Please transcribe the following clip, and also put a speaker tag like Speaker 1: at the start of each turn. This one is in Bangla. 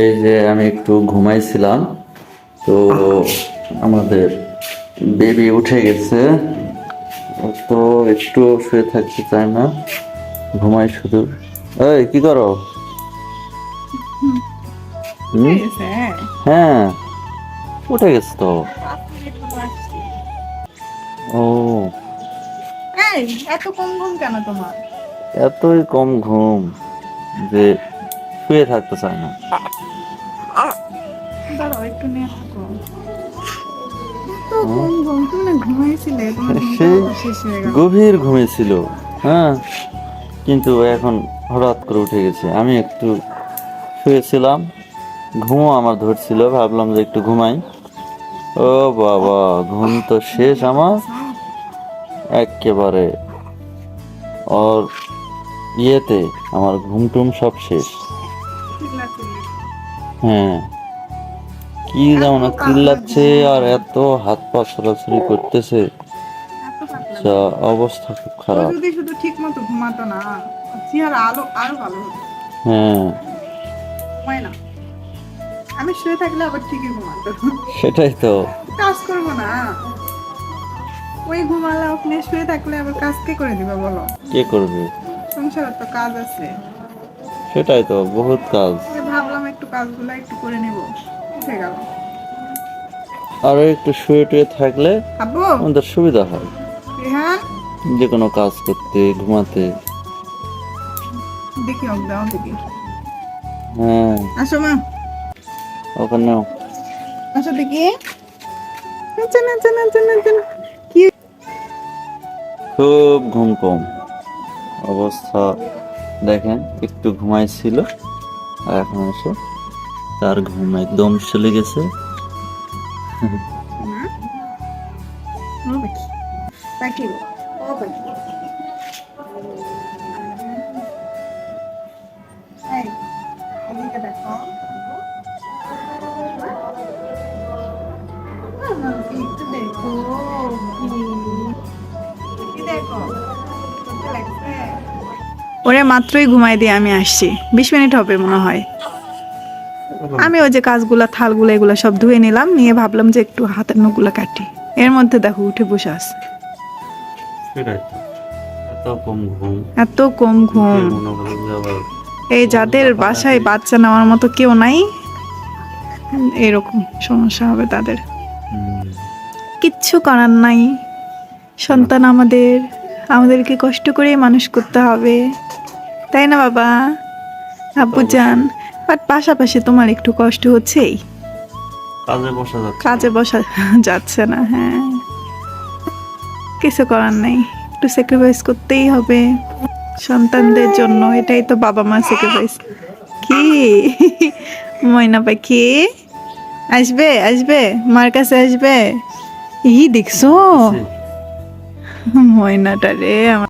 Speaker 1: এই যে আমি একটু ঘুমাইছিলাম তো আমাদের বেবি উঠে গেছে। তো একটু শুয়ে থাকতে চায় না ঘুমাই শুধু। এই কি করো? হ্যাঁ উঠে গেছে তো। ও।
Speaker 2: এত কম ঘুম কেন তোমার?
Speaker 1: এতই কম ঘুম যে শুয়ে থাকতে চায় না। সেই গভীর ঘুমিয়েছিল হ্যাঁ? কিন্তু এখন হঠাৎ করে উঠে গেছে। আমি একটু শুয়েছিলাম ঘুমও আমার ধরছিল ভাবলাম যে একটু ঘুমাই। ও বাবা ঘুম তো শেষ আমার। একেবারে ওর ইয়েতে আমার ঘুম টুম সব শেষ। হ্যাঁ। কি যেমন চিল্লাচ্ছে আর এত হাত পা ছড়াছড়ি করতেছে। যা অবস্থা খুব খারাপ।
Speaker 2: যদি শুধু ঠিক মতো ঘুমাতো না চেহারা আলো আরও ভালো হতো।
Speaker 1: হ্যাঁ।
Speaker 2: না। আমি শুয়ে থাকলে আবার ঠিকই ঘুমাতো
Speaker 1: সেটাই তো।
Speaker 2: কাজ করব না। ওই ঘুমালে আপনি শুয়ে থাকলে আবার কাজ কে করে দিবে বলো?
Speaker 1: কে করবে?
Speaker 2: সংসারের তো কাজ আছে।
Speaker 1: সেটাই তো বহুত কাজ।
Speaker 2: একটু কাজগুলো একটু করে নেব। উঠে গেল।
Speaker 1: আরও একটু শুয়ে টুয়ে থাকলে আমাদের সুবিধা হয়।
Speaker 2: রেহান
Speaker 1: যে কোনো কাজ করতে ঘুমাতে।
Speaker 2: দেখি অক দাও দেখি।
Speaker 1: হ্যাঁ।
Speaker 2: আসো মা।
Speaker 1: ওখানেও
Speaker 2: আসো দেখি। নাচো নাচো নাচো নাচো। কি?
Speaker 1: খুব ঘুম কম। অবস্থা দেখেন একটু ঘুমাইছিল। আর এখন এসে তার ঘুম একদম চলে গেছে
Speaker 2: না ও দেখি ওরে মাত্রই ঘুমাই দিয়ে আমি আসছি। বিশ মিনিট হবে মনে হয়। আমি ওই যে কাজগুলো থালগুলো এগুলো সব ধুয়ে নিলাম নিয়ে ভাবলাম যে একটু হাতের নখগুলো কাটি। এর মধ্যে দেখো উঠে বসে আছে।
Speaker 1: এত কম ঘুম।
Speaker 2: এই যাদের বাসায় বাচ্চা নেওয়ার মতো কেউ নাই এরকম সমস্যা হবে তাদের। কিচ্ছু করার নাই। সন্তান আমাদের। আমাদেরকে কষ্ট করে মানুষ করতে হবে। তাই না বাবা? আব্বু যান বাট পাশাপাশি তোমার একটু কষ্ট হচ্ছেই।
Speaker 1: কাজে বসা যাচ্ছে
Speaker 2: কাজে বসা যাচ্ছে না হ্যাঁ। কিছু করার নেই একটু স্যাক্রিফাইস করতেই হবে সন্তানদের জন্য এটাই তো বাবা মা স্যাক্রিফাইস কি? ময়না পাখি? আসবে আসবে মার কাছে আসবে। ই দেখছ? ময়নাটা রে আমার